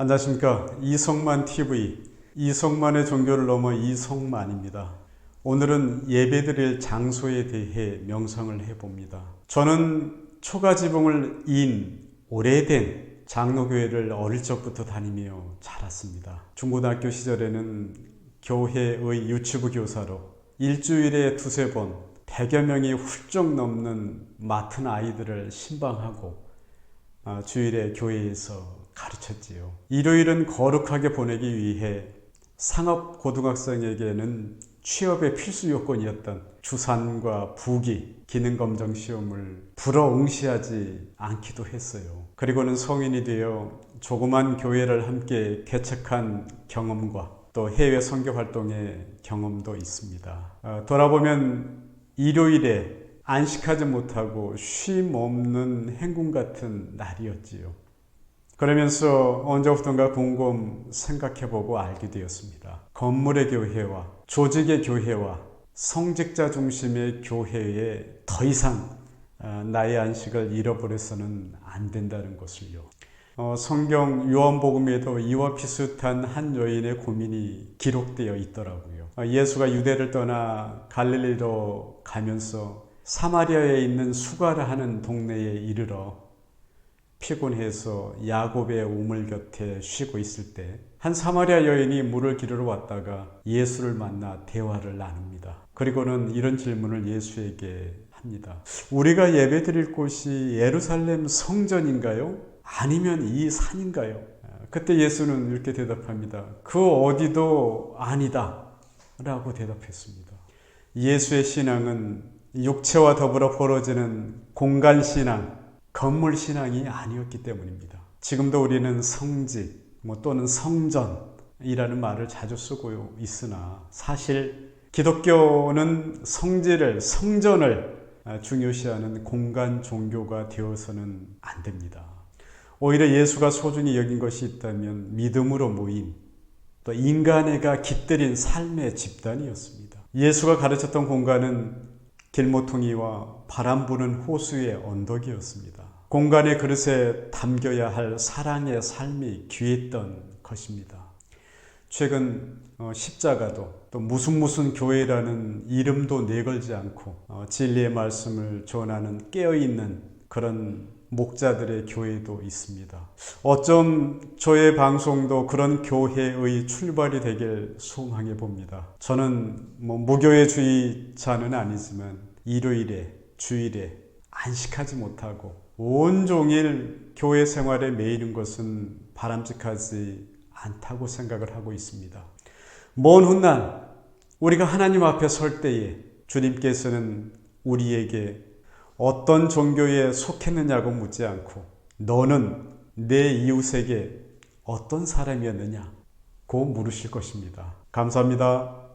안녕하십니까. 이성만 TV. 이성만의 종교를 넘어 이성만입니다. 오늘은 예배 드릴 장소에 대해 명상을 해봅니다. 저는 초가지붕을 인 오래된 장로교회를 어릴 적부터 다니며 자랐습니다. 중고등학교 시절에는 교회의 유치부 교사로 일주일에 두세 번 100여 명이 훌쩍 넘는 맡은 아이들을 신방하고 아, 주일에 교회에서 가르쳤지요. 일요일은 거룩하게 보내기 위해 상업 고등학생에게는 취업의 필수 요건이었던 주산과 부기, 기능검정 시험을 불어응시하지 않기도 했어요. 그리고는 성인이 되어 조그만 교회를 함께 개척한 경험과 또 해외 선교 활동의 경험도 있습니다. 어, 돌아보면 일요일에 안식하지 못하고 쉼 없는 행군 같은 날이었지요. 그러면서 언제부턴가 곰곰 생각해보고 알게 되었습니다. 건물의 교회와 조직의 교회와 성직자 중심의 교회에 더 이상 어, 나의 안식을 잃어버려서는 안 된다는 것을요. 어, 성경 요한복음에도 이와 비슷한 한 여인의 고민이 기록되어 있더라고요. 어, 예수가 유대를 떠나 갈릴리로 가면서 사마리아에 있는 수가라 하는 동네에 이르러 피곤해서 야곱의 우물 곁에 쉬고 있을 때 한 사마리아 여인이 물을 기르러 왔다가 예수를 만나 대화를 나눕니다. 그리고는 이런 질문을 예수에게 합니다. 우리가 예배드릴 곳이 예루살렘 성전인가요? 아니면 이 산인가요? 그때 예수는 이렇게 대답합니다. 그 어디도 아니다. 라고 대답했습니다. 예수의 신앙은 육체와 더불어 벌어지는 공간 신앙, 건물 신앙이 아니었기 때문입니다. 지금도 우리는 성지 뭐 또는 성전이라는 말을 자주 쓰고 있으나 사실 기독교는 성지를 성전을 중요시하는 공간 종교가 되어서는 안 됩니다. 오히려 예수가 소중히 여긴 것이 있다면 믿음으로 모인 또 인간애가 깃들인 삶의 집단이었습니다. 예수가 가르쳤던 공간은 길모퉁이와 바람 부는 호수의 언덕이었습니다. 공간의 그릇에 담겨야 할 사랑의 삶이 귀했던 것입니다. 최근 십자가도 또 무슨 무슨 교회라는 이름도 내걸지 않고 진리의 말씀을 전하는 깨어있는 그런 목자들의 교회도 있습니다. 어쩜 저의 방송도 그런 교회의 출발이 되길 소망해 봅니다. 저는 뭐 무교회주의자는 아니지만 일요일에 주일에 안식하지 못하고 온종일 교회 생활에 매이는 것은 바람직하지 않다고 생각을 하고 있습니다. 먼 훗날 우리가 하나님 앞에 설 때에 주님께서는 우리에게 어떤 종교에 속했느냐고 묻지 않고 너는 내 이웃에게 어떤 사람이었느냐 고 물으실 것입니다. 감사합니다.